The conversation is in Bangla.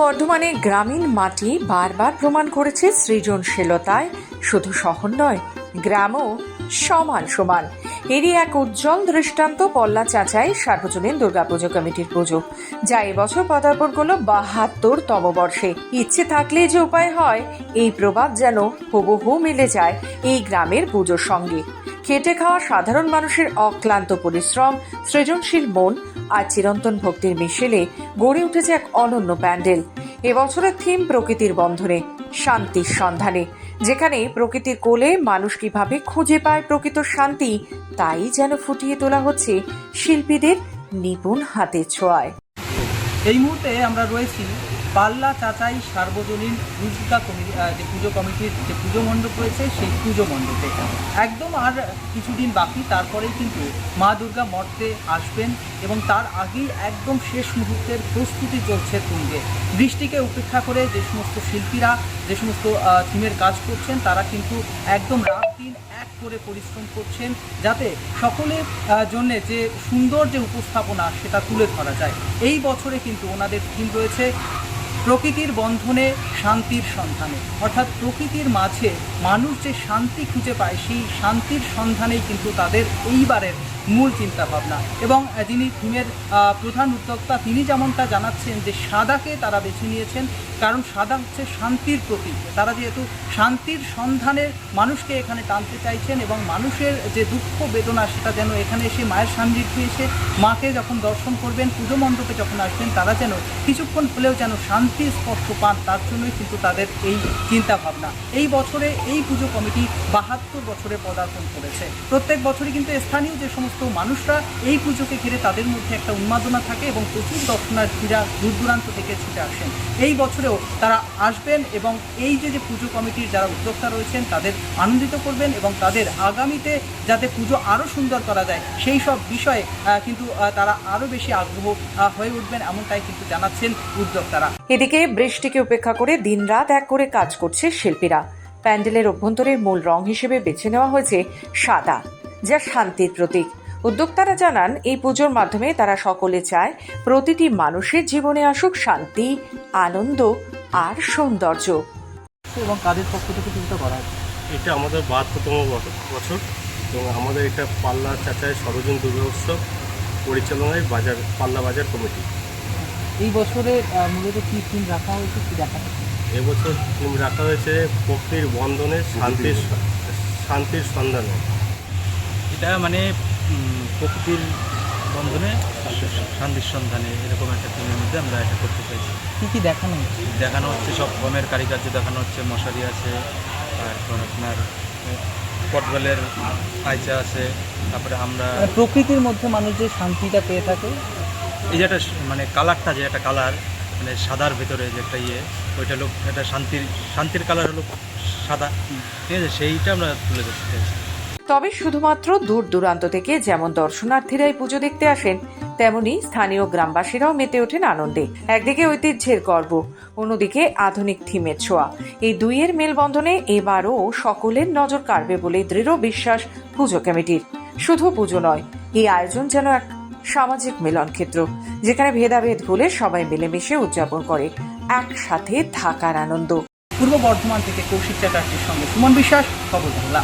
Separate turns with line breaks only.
বর্ধমানে গ্রামীণ মাটি বারবার প্রমাণ করেছে সৃজনশীলতায়। শুধু শহর নয়, গ্রামও সমান সমান। এরই এক উজ্জ্বল দৃষ্টান্ত পল্লা চাচাই সার্বজনীন দুর্গাপুজো কমিটির পুজো, যা এবছর পদার্পণ করল বাহাত্তরতম বর্ষে। ইচ্ছে থাকলে যে উপায় হয়, এই প্রভাব যেন হুবহু মিলে যায় এই গ্রামের পুজোর সঙ্গে। খেটে খাওয়া সাধারণ মানুষের অক্লান্ত পরিশ্রম, সৃজনশীল মন আর চিরন্তন ভক্তির মিশেলে গড়ে উঠেছে এক অনন্য প্যান্ডেল। এবছরের থিম প্রকৃতির বন্ধনে, শান্তির সন্ধানে, যেখানে প্রকৃতির কোলে মানুষ কীভাবে খুঁজে পায় প্রকৃত শান্তি, তাই যেন ফুটিয়ে তোলা হচ্ছে শিল্পীদের নিপুণ হাতে ছোঁয়ায়।
এই মুহূর্তে আমরা রয়েছি পাল্লা চাচাই সার্বজনীন দুর্গা কমিটি যে পুজো কমিটির যে পুজো মণ্ডপ রয়েছে, সেই পুজো মণ্ডপে। একদম আর কিছুদিন বাকি, তারপরেই কিন্তু মা দুর্গা মর্তে আসবেন এবং তার আগেই একদম শেষ মুহূর্তের প্রস্তুতি চলছে তুঙ্গে। বৃষ্টিকে উপেক্ষা করে যে সমস্ত শিল্পীরা, যে সমস্ত থিমের কাজ করছেন, তারা কিন্তু একদম রাত দিন এক করে পরিশ্রম করছেন যাতে সকলের জন্য যে সুন্দর যে উপস্থাপনা, সেটা তুলে ধরা যায়। এই বছরে কিন্তু ওনাদের থিম রয়েছে প্রকৃতির বন্ধনে, শান্তির সন্ধানে। অর্থাৎ প্রকৃতির মাঝে মানুষ যে শান্তি খুঁজে পায়, সেই শান্তির সন্ধানেই কিন্তু তাদের এইবারের মূল চিন্তা ভাবনা এবং যিনি থিমের প্রধান উদ্যোক্তা, তিনি যেমনটা জানাচ্ছেন যে সাদাকে তারা বেছে নিয়েছেন, কারণ সাদা হচ্ছে শান্তির প্রতীক। তারা যেহেতু শান্তির সন্ধানে মানুষকে এখানে টানতে চাইছেন এবং মানুষের যে দুঃখ বেদনা, সেটা যেন এখানে এসে মায়ের সান্নিধ্যে এসে মাকে যখন দর্শন করবেন, পুজো মণ্ডপে যখন আসবেন, তারা যেন কিছুক্ষণ হলেও যেন শান্তি স্পর্শ পান তার জন্যই কিন্তু তাদের এই চিন্তা ভাবনা এই বছরে এই পুজো কমিটি বাহাত্তর বছরে পদার্পণ করেছে। প্রত্যেক বছরই কিন্তু স্থানীয় যে সমস্ত মানুষরা এই পুজোকে ঘিরে তাদের মধ্যে একটা উন্মাদনা থাকে এবং প্রচুর দর্শনার্থীরা দূর দূরান্ত থেকে ছুটে আসেন। এই বছরেও তারা আসবেন এবং এই যে যে পুজো কমিটির যারা উদ্যোক্তা রয়েছেন, তাদের আনন্দিত করবেন এবং তাদের আগামীতে যাতে পুজো আরও সুন্দর করা যায়, সেই সব বিষয়ে কিন্তু তারা আরও বেশি আগ্রহ হয়ে উঠবেন এমনটাই কিন্তু জানাচ্ছেন উদ্যোক্তারা।
এদিকে বৃষ্টিকে উপেক্ষা করে দিনরাত এক করে কাজ করছে শিল্পীরা। প্যান্ডেলের অভ্যন্তরের মূল রং হিসেবে বেছে নেওয়া হয়েছে সাদা যা শান্তির প্রতীক। উদ্যোক্তারা জানান এই পুজোর মাধ্যমে তারা সকলে চায় প্রতিটি মানুষের জীবনে আসুক শান্তি আনন্দ আর সৌন্দর্য।
এবং কাদের পক্ষ থেকে চিন্তা করা
এটা আমাদের বাহাত্তরতম বছর এবং আমাদের এটা পাল্লা চাচায় সর্বজন দুর্গা উৎসব পরিচালনায় বাজার পাল্লা বাজার কমিটি।
এই বছরে মূলত কী থিম রাখা হয়েছে কী দেখা
এবছর থিম রাখা হয়েছে প্রকৃতির বন্ধনে শান্তির শান্তির সন্ধানে।
এটা মানে প্রকৃতির বন্ধনে শান্তির সন্ধানে এরকম একটা থিমের মধ্যে আমরা এটা করতে চাইছি।
কী কী দেখানো হচ্ছে?
দেখানো হচ্ছে সব গমের কারিকার্য দেখানো হচ্ছে মশারি আছে তারপর আপনার পটবেলের আইচা আছে তারপরে আমরা
মানে প্রকৃতির মধ্যে মানুষ যে শান্তিটা পেয়ে থাকে
এই যে একটা মানে কালারটা যে একটা কালার মানে সাদার ভেতরে যে একটা ইয়ে ওইটা হলো একটা শান্তির শান্তির কালার হলো সাদা। ঠিক আছে? সেইটা আমরা তুলে ধরতে
তবে শুধুমাত্র দূর দূরান্ত থেকে যেমন দর্শনার্থীরাই পুজো দেখতে আসেন, তেমনি স্থানীয় গ্রামবাসীরাও মেতে ওঠেন আনন্দে। একদিকে ঐতিহ্যের গর্ব, অন্যদিকে আধুনিক থিমের ছোঁয়া। এই দুইয়ের মেলবন্ধনে এবারও সকলের নজর কাড়বে বলে দৃঢ় বিশ্বাস পুজো কমিটির। শুধু পুজো নয়, এই আয়োজন যেন এক সামাজিক মিলন ক্ষেত্র, যেখানে ভেদাভেদ ভুলে সবাই মিলেমিশে উদযাপন করে, একসাথে থাকার আনন্দ।
পূর্ব বর্ধমান থেকে কৌশিক চ্যাটার্জির সঙ্গে সুমন বিশ্বাস, খবর বাংলা।